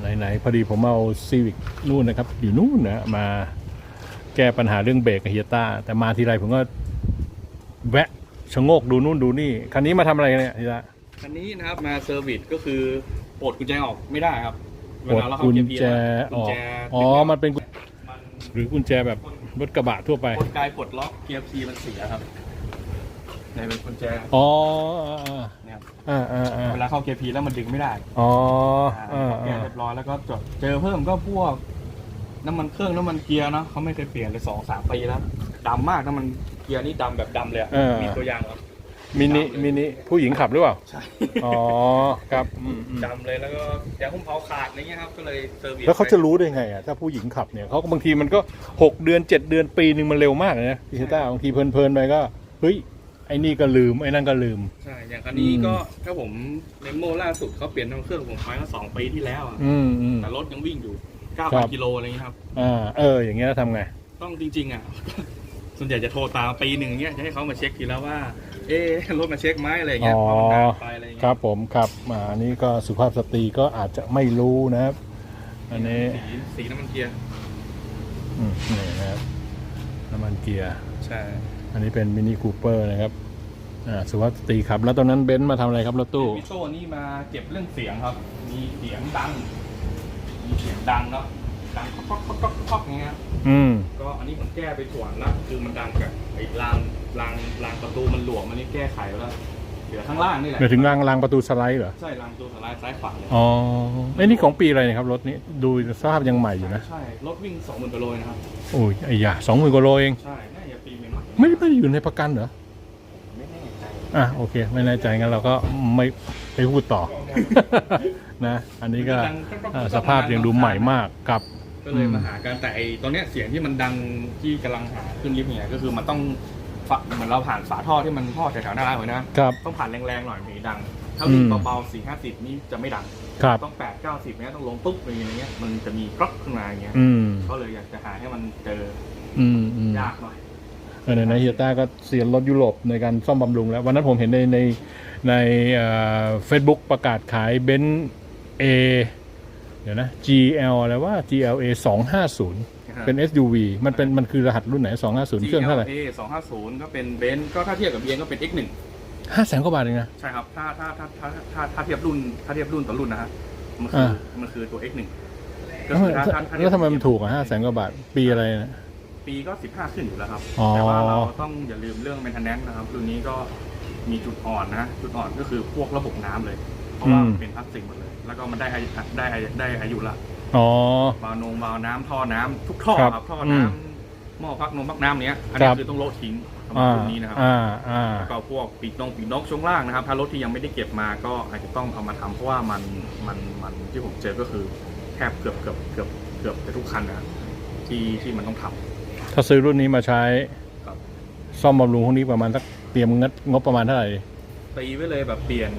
ไหนๆพอดีผมเอาซีวิกนู่นนะครับ อยู่นู่นนะมาแก้ปัญหาเรื่องเบรกกับเฮียต้า แต่มาทีไรผมก็แวะชะโงกดูนู่นดูนี่ คันนี้มาทำอะไรกันเนี่ยเฮียต้าคันนี้นะครับมาเซอร์วิสก็คือปลดกุญแจออกไม่ได้ครับปลดเวาเรากุเข้าญเกียร์พีแจแล้วออกกุญแจอ๋อมันเป็นกุญมันหรือกุญแจแบบรถกระบะทั่วไปกลไกปลดล็อกเกียร์พีมันเสียครับ ในเป็นกุญแจอ๋อเนี่ยครับอ่าอ่าอ่าเวลาเข้าเกียร์พีแล้วมันดึงไม่ได้อ๋ออ่าอ่าแก้อ่าเรียบร้อยแล้วก็จดเจอเพิ่มก็พวกน้ำมันเครื่องน้ำมันเกียร์เนาะเขาไม่เคยเปลี่ยนเลยสองสามปีแล้วดำมากน้ำมันเกียร์นี่ดำแบบดำเลยอะมีตัวอย่างแล้วมินิมินิผู้หญิงขับหรือเปล่าใช่อ๋อครับอืมอืมดำเลยแล้วก็ยางหุ้มเผาขาดอะไรเงี้ยครับก็เลยเซอร์วิสแล้วเขาจะรู้ได้ไงอะถ้าผู้หญิงขับเนี่ยเขาก็บางทีมันก็หกเดือนเจ็ดเดือนปีหนึ่งมันเร็วมากเลยนะพี่เฮต้าบางทีเพลินๆไปก็เฮ้ย ไอ้นี่ก็ลืมไอ้นั่นก็ลืม ใช่ อย่างคันนี้อืมก็ถ้าผมเลมโม่ล่าสุดเขาเปลี่ยนน้ำเครื่องผมไปก็สองปีที่แล้วอะอืมอืม แต่รถยังวิ่งอยู่ครับ9,000กิโลอะไรเงี้ยครับ อ่าเออ อย่างเงี้ยทำไง ต้องจริง ๆ อะ ส่วนใหญ่จะโทรตามปีหนึ่งเงี้ยจะให้เขามาเช็คทีแล้วว่า เอ๊ะรถมาเช็คไหมอะไรเงี้ยอ๋อเพราะมันนานไปอะไรคเงี้รัยบผมครับอ่าอันนี้ก็สุภาพสตรีก็อาจจะไม่รู้นะครับ อันนี้สีสีน้ำมันเกียร์อืมนี่นะครับน้ำมันเกียร์ ใช่ อันนี้เป็นมินิคูเปอร์นะครับอ่าสุภาพสตรีครับ แล้วตอนนั้นเบนซ์มาทำอะไรครับรถตู้ พี่โซ่นี่มาเก็บเรื่องเสียงครับ มีเสียงดัง มีเสียงดังเนาะดังก๊อกก๊อกก๊อกก๊อกอย่างเงี้ย อืม ก็อันนี้ผมแก้ไปส่วนละคือมันดังกับไอ้รางรางรางประตูมันหลวมอันนี้แก้ไขแล้วเหลือข้างล่างนี่แหละเดี๋ยวถึงรางรางประตูสไลด์เหรอ ใช่รางประตูสไลด์ซ้ายขวาเลยอ๋อไอ้นี่ของปีอะไรเนะครับรถนี้ดูสภาพยังใหม่อยู่นะ ใช่รถวิ่งสองหมื่นกิโลนะครับ โอ้ยไอ้ยาสองหมื่นกว่าโลเอง ใช่ ไม่ได้ไม่ได้อยู่ในประกันเหรอ ไม่แน่ใจอะโอเค ไม่แน่ใจงั้นเราก็ไม่ไปพูดต่อ นะ อันนี้ก็อ่าสภาพยังดูใหม่มากกับ ก็เลยมาหากันแต่ไอ้ตอนเนี้ยเสียงที่มันดังที่กำลังหาขึ้นลิฟต์เนี่ยก็คือมันต้องฝาเหมือนเราผ่านฝาท่อที่มันท่อแถวๆหน้าร้านไว้นะครับ ต้องผ่านแรงๆหน่อยถึงจะดัง ถ้าวิ่งอืมเบาๆสี่ห้าสิบนี่จะไม่ดัง ครับ ต้องแปดเก้าสิบเนี้ยต้องลงปุ๊บอะไรเงี้ยมันจะมีกรอกขึ้นมาอย่างเงี้ยอืม ก็เลยอยากจะหาให้มันเจออืมอืม ยากหน่อย เออในเฮียต้าก็เสียรถยุโรปในการซ่อมบำรุงแล้ว วันนั้นผมเห็นในในในเฟซบุ๊กประกาศขายเบนซ์เอเดี๋ยวนะ GL อะไรว่า GLA 250 เป็น SUV มันเป็นมันคือรหัสรุ่นไหน 250 เครื่องเท่าไหร่ GLA สองห้าศูนย์ก็เป็นเบนซ์ก็ถ้าเทียบกับเบียนก็เป็น X1 ห้าแสนกว่าบาทเองนะใช่ครับถ้าถ้าถ้าถ้าถ้าถ้าเทียบรุ่นถ้าเทียบรุ่นต่อรุ่นนะฮะมันคืออ่ามันคือตัว X1 ก็แล้วคือถ้าถ้าถ้าเทียบแล้วทำไมมันถูกอะห้าแสนกว่าบาทปีอะไรนะ ปีก็ 15 ขึ้นอยู่แล้วครับ อ๋อ แต่ว่าเราต้องอย่าลืมเรื่อง maintenance นะครับรุ่นนี้ก็มีจุดอ่อนนะ จุดอ่อนก็คือพวกระบบน้ำเลย เพราะว่ามันเป็นพลาสติกหมดเลย แล้วก็มันได้อายุได้อายุได้อายุละอ๋อ วาล์วนงวาล์วน้ำท่อน้ำทุกท่อครับครับท่ออืน้มำหม้อพักนมพักน้ำเนี้ยอันคนี้รับ คือต้องโละทิ้งสำหรับอ่ารุ่นนี้นะครับ อ่าอ่า แล้วก็พวกปีกนงปีกนกช่วงล่างนะครับ ถ้ารถที่ยังไม่ได้เก็บมาก็อาจจะต้องเอามาทำเพราะว่ามันมันมันที่ผมเจอก็คือแทบเกือบเกือบเกือบเกือบจะทุกคันนะครับที่ที่มันต้องทำ ถ้าซื้อรุ่นนี้มาใช้ครับซ่อมบำรุงพวกนี้ประมาณสักเตรียมงบงบประมาณเท่าไหร่ ตีไว้เลยแบบเปลี่ยน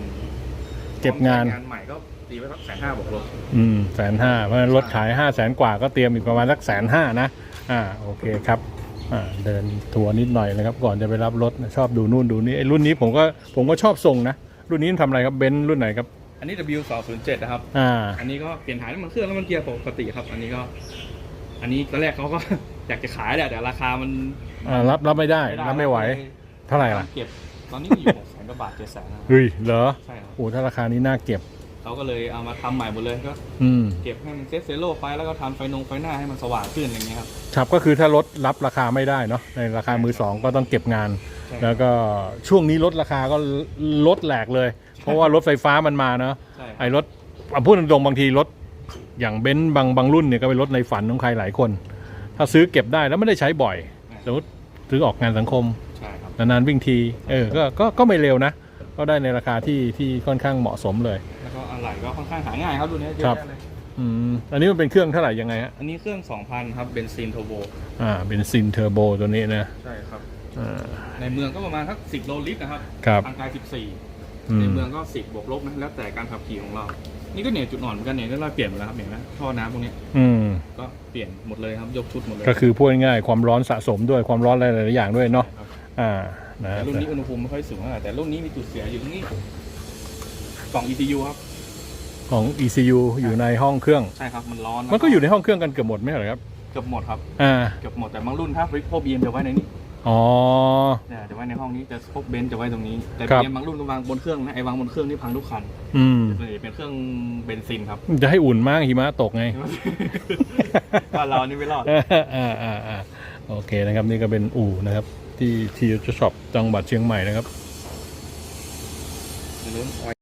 เก็บงาน งานใหม่ก็ตีไว้สักแสนห้าบวกลบอืมแสนห้าเพราะฉะนั้นรถขายห้าแสนกว่าก็เตรียมอีกประมาณสักแสนห้านะ อ่าโอเคครับอ่าเดินทัวร์นิดหน่อยนะครับ ก่อนจะไปรับรถนะชอบดูนู่นดูนี่ไอ้รุ่นนี้ผมก็ผมก็ชอบส่งนะ รุ่นนี้มันทำอะไรครับเบนซ์รุ่นไหนครับ อันนี้ W 2 0 7นะครับ อ่า อันนี้ก็เปลี่ยนถ่ายน้ำมันเครื่องแล้วมันเกียร์ปกติครับ อันนี้ก็ อันนี้ตอนแรกเขาก็ อยากจะขายแหละแต่ราคามันอ่ารับรับไม่ได้รับไม่ไหว เท่าไหร่ล่ะ เก็บตอนนี้มันอยู่หกแสนกว่าบาทเจ็ดแสนนะครับเฮ้ยเหรอใช่ครับโอ้ถ้าราคานี้น่าเก็บ เขาก็เลยเอามาทำใหม่หมดเลยก็ อืมเก็บให้มันเซตเซโร่ไปแล้วก็ทำไฟนงไฟหน้าให้มันสว่างขึ้นอะไรเงี้ยครับ ครับก็คือถ้ารถรับราคาไม่ได้เนาะในราคามือสองก็ต้องเก็บงาน ใช่แล้วก็ช่วงนี้ลดราคาก็ลดแหลกเลย เพราะว่ารถไฟฟ้ามันมาเนาะใช่ครับไอ้รถเอาพูดตรงๆบางทีรถอย่างเบนซ์บางบางรุ่นเนี่ยก็เป็นรถในฝันของใครหลายคน ถ้าซื้อเก็บได้แล้วไม่ได้ใช้บ่อย สมมติซื้อออกงานสังคมใช่ครับนานๆวิ่งที เออก็ก็ก็ไม่เร็วนะ ก็ได้ในราคาที่ที่ค่อนข้างเหมาะสมเลย แล้วก็อะไหล่ก็ค่อนข้างหาง่ายครับรุ่นนี้เยครัอะบแยะเลยอืมอันนี้มันเป็นเครื่องเท่าไหร่ยังไงฮะอันนี้เครื่อง 2,000 ครับเบนซินโทโบอ่าเป็นซินเทอร์โบตัวนี้นะใช่ครับอ่า ในเมืองก็ประมาณสัก10โลลิตรนะครับครับ ทางกายอื14ในมเมืองก็ 10บวกลบนะแล้วแต่การขับขี่ของเรา นี่ก็เนี่ยจุดอ่อนเหมือนกันเนี่ยก็เราเปลี่ยนหมดแล้วครับเห็นไหมท่อน้ำพวกเนี้ยอืม ก็เปลี่ยนหมดเลยครับยกชุดหมดเลยก็คือพูดง่ายๆความร้อนสะสมด้วยความร้อนหลายๆอย่างด้วยเนาะครับอ่านะแต่รุ่นนี้อุณหภูมิไม่ค่อยสูงเท่าไหร่แต่รุ่นนี้มีจุดเสียอยู่ตรงนี้กล่อง ECU ครับของ ECU อยู่ในห้องเครื่อง ใช่ครับมันร้อนมันก็อยู่ในห้องเครื่องกันเกือบหมดไหมเหรอครับเกือบหมดครับอ่า เกือบหมดแต่บางรุ่นถ้าพวกบีเอ็มจะไว้ในนี้ อ๋อ เนี่ยจะไว้ในห้องนี้แต่พวกเบนซ์จะไว้ตรงนี้ แต่ครับบีเอ็มบางรุ่นก็วางบนเครื่องนะไอ้วางบนเครื่องนี่พังทุกคันอืม ส่วนใหญ่เป็นเครื่องเบนซินครับ จะให้อุ่นมากหิมะตกไง บ้านเรานี่ไม่รอด อ่าอ่าอ่าโอเคนะครับ นี่ก็เป็นอู่นะครับ ที่ทีช็อปจังหวัดเชียงใหม่นะครับอย่าลืม